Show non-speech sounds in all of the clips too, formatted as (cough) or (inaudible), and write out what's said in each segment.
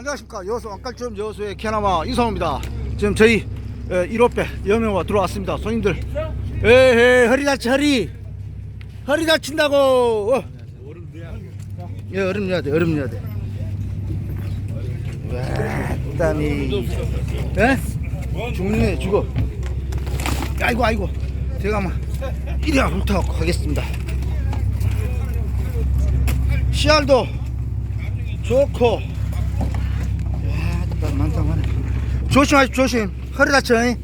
안녕하십니까. 여수 왕깔점 여수의 캐나마 이성호입니다. 지금 저희 1호배 여명화 들어왔습니다. 손님들. 에헤 허리 다치 허리. 허리 다친다고. 어. 예 얼음 넣어야 돼 얼음 넣어야 돼. 와, 땀이. 예? 죽네 죽어. 아이고 아이고. 제가 막 이리 훑어갖고 가겠습니다. 씨알도 좋고 많네 조심하십시오 조심 허리 다쳐 잉?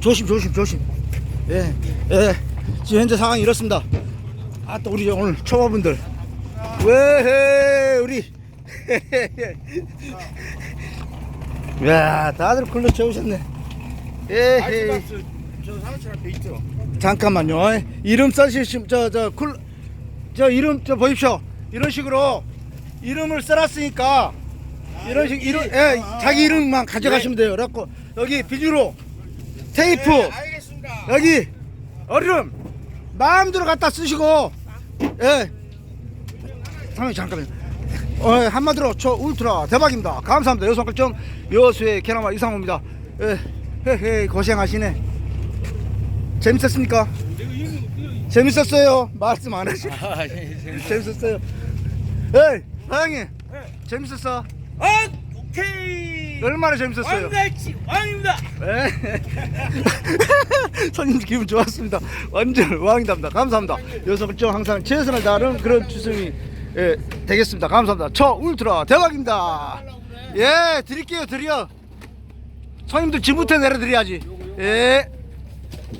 조심 조심 조심 예, 예. 지금 현재 상황이 이렇습니다 아또 우리 오늘 초보분들 왜해 우리 (laughs) 야 다들 굴러 채우셨네 앞에 있죠. 잠깐만요. 이름 써주시면 저저쿨저 이름 저 보십시오. 이런 식으로 이름을 써놨으니까 이런 식 이름 예 자기 이름만 가져가시면 돼요. 그래갖고 여기 비닐로 테이프 네, 알겠습니다. 여기 얼음 마음대로 갖다 쓰시고 예. 잠깐만 잠깐만 어, 한마디로 저 울트라 대박입니다. 감사합니다. 여성글점 여수의 캐나마 이상호입니다. 예 헤헤 고생하시네. 재밌었습니까? 재밌었어요. 말씀 안 하시 아, 예, 재밌었어요. 에이 사장님. 재밌었어 아, 오케이. 얼마나 재밌었어요 왕갈치 왕입니다. 네. (laughs) 손님들 기분 좋았습니다. 완전 왕이답니다. 감사합니다. 여성을좀 항상 최선을 다하는 그런 추승이 예, 되겠습니다. 감사합니다. 저 울트라 대박입니다. 예, 드릴게요, 드려. 손님들 집부터 내려드려야지. 예.